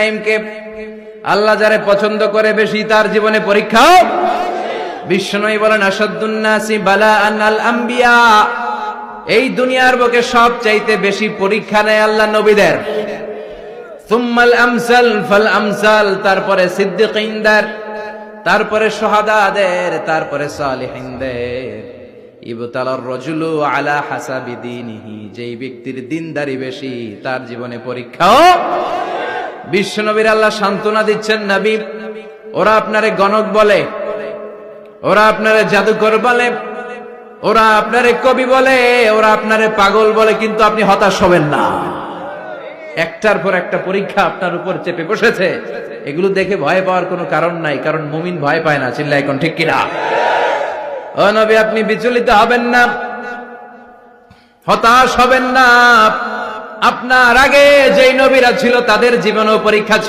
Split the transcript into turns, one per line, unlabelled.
ইব্রাহিমকে আল্লাহ যারে পছন্দ করে বেশি তার জীবনে পরীক্ষা বিষ্ণুই বলেন আসাদুন্নাসি বালা আনাল আম্বিয়া এই দুনিয়ার বুকে সব চাইতে বেশি পরীক্ষা নেয় আল্লাহ নবীদের। সুম্মাল আমসাল ফাল আমসাল, তারপরে সিদ্দিকিনদের, তারপরে সোহাদাদের, তারপরে ইবতালার রজুলু আলা হাসাবি দীনিহি, যেই ব্যক্তির দিনদারি বেশি, তার জীবনে পরীক্ষাও বিশ্বনবীর আল্লাহ সান্ত্বনা দিচ্ছেন নবী। ওরা আপনারে গণক বলে, ওরা আপনারে জাদুকর বলে, ওরা আপনারে কবি বলে, ওরা আপনারে পাগল বলে, কিন্তু আপনি হতাশ হবেন না। একটার পর একটা পরীক্ষা আপনার উপর চেপে বসেছে। এগুলো দেখে ভয় পাওয়ার কোনো কারণ নাই, কারণ মুমিন ভয় পায় না চিল্লা এখন ঠিক কিনা? ও নবী, আপনি বিচলিত হবেন না, হতাশ হবেন না। আপনার আগে যেই নবীরা ছিল তাদের জীবনেও পরীক্ষা ছিল।